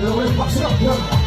여러분의 박수가 필요합니다.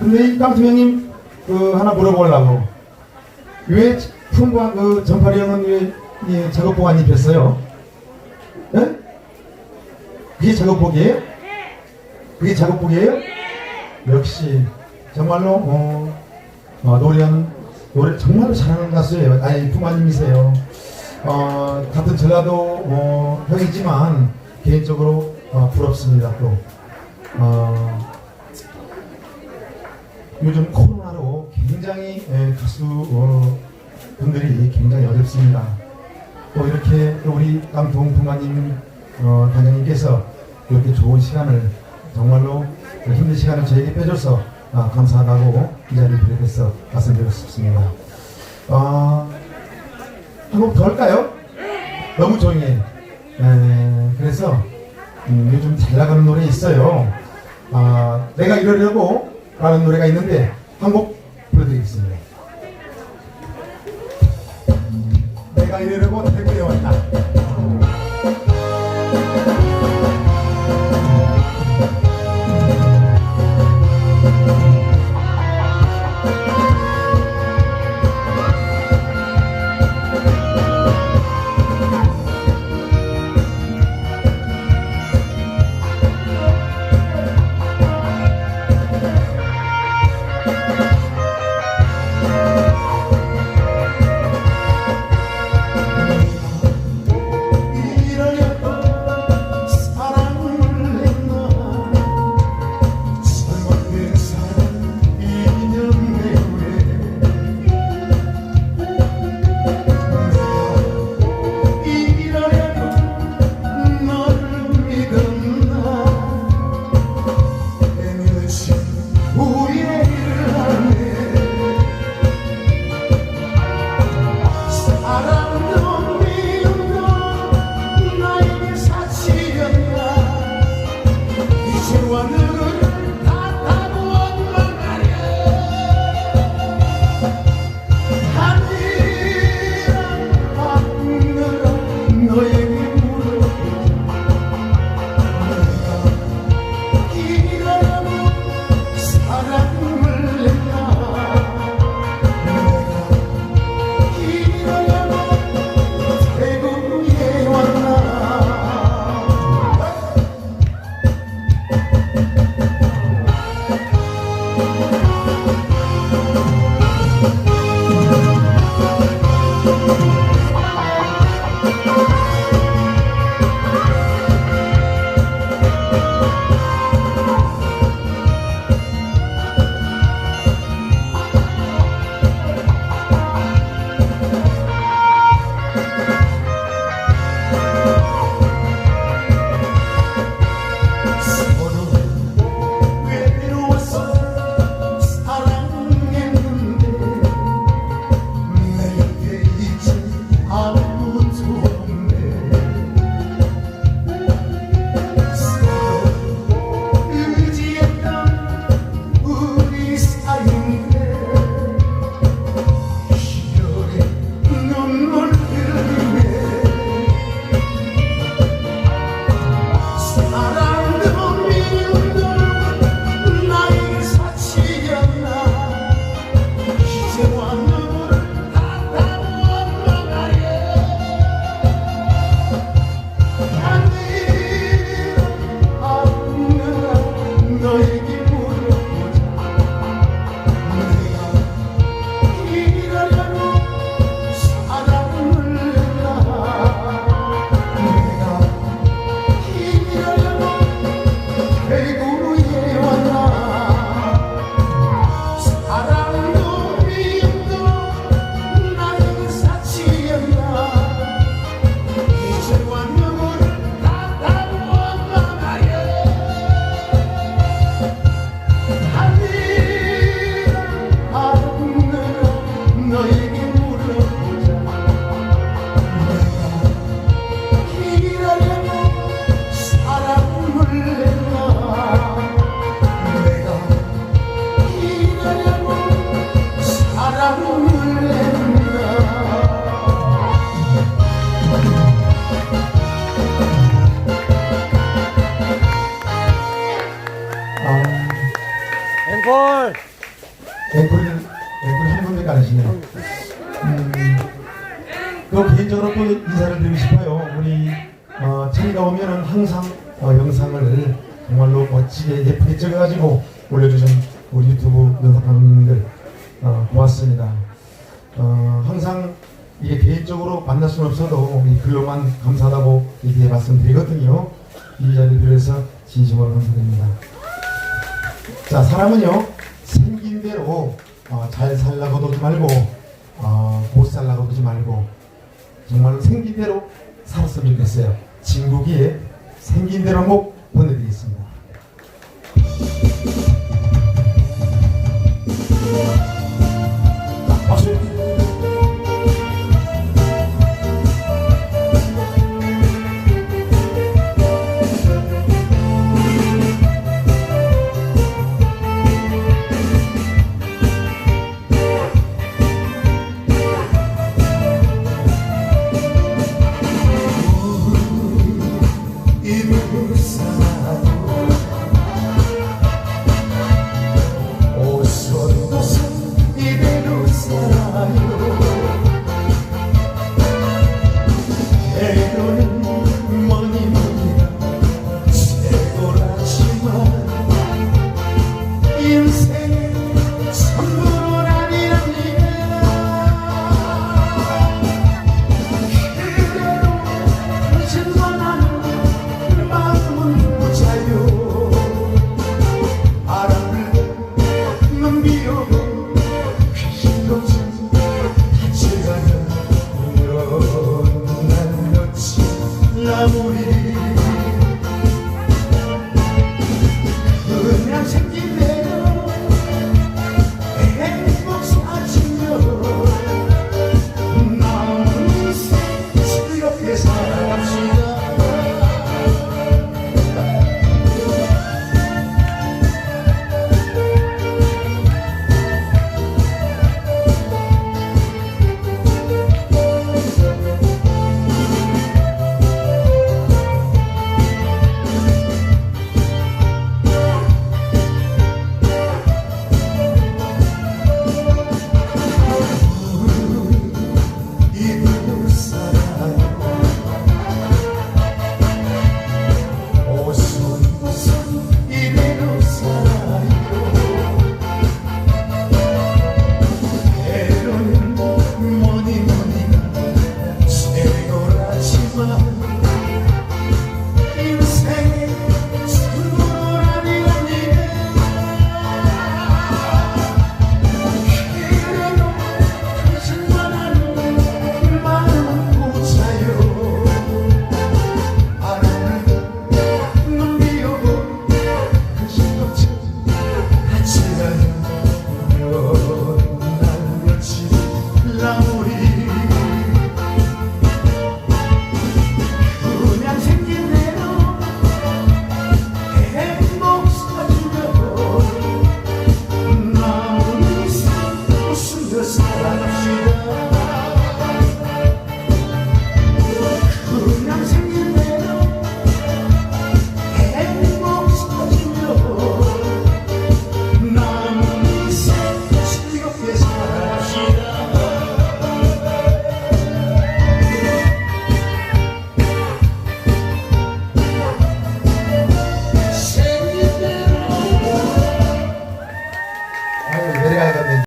근데 이 깡통 형님 그 하나 물어보려고 왜 풍부한 그 전파리 형은 왜이 작업복 안 입혔어요? 네? 그게 작업복이에요? 그게 작업복이에요? 역시 정말로 어, 어, 노래는 노래 정말로 잘하는 가수예요. 아니 풍마님이세요. 어, 같은 전라도 어, 형이지만 개인적으로 어, 부럽습니다. 또 어, 요즘 코로나로 굉장히 에, 가수 어, 분들이 굉장히 어렵습니다. 또 이렇게 또 우리 깜동 풍마님 어, 단장님께서 이렇게 좋은 시간을 정말로 힘든 시간을 저에게 빼줘서 아, 감사하다고 이 자리를 빌어서 말씀드리고 싶습니다. 어, 한곡 더 할까요? 너무 조용해. 에, 그래서 음, 요즘 잘 나가는 노래 있어요. 아, 내가 이러려고 라는 노래가 있는데 한 곡 불러드리겠습니다. 내가 이러려고 대구에 왔다. 서로 개인적으로 또 인사를 드리고 싶어요. 우리 어, 찬이가 오면은 항상 어, 영상을 정말로 멋지게 예쁘게 찍어가지고 올려주신 우리 유튜브 감독님들 어, 고맙습니다. 어, 항상 이게 개인적으로 만날 수는 없어도 이 글로만 감사하다고 이렇게 말씀드리거든요. 이 자리를 빌어서 진심으로 감사드립니다. 자, 사람은요, 생긴 대로 어, 잘 살라고 그러지 말고, 어, 못 살라고 그러지 말고, 정말로 생긴 대로 살았으면 좋겠어요. 진국이의 생긴 대로 목 보내드리겠습니다. 자, 박수!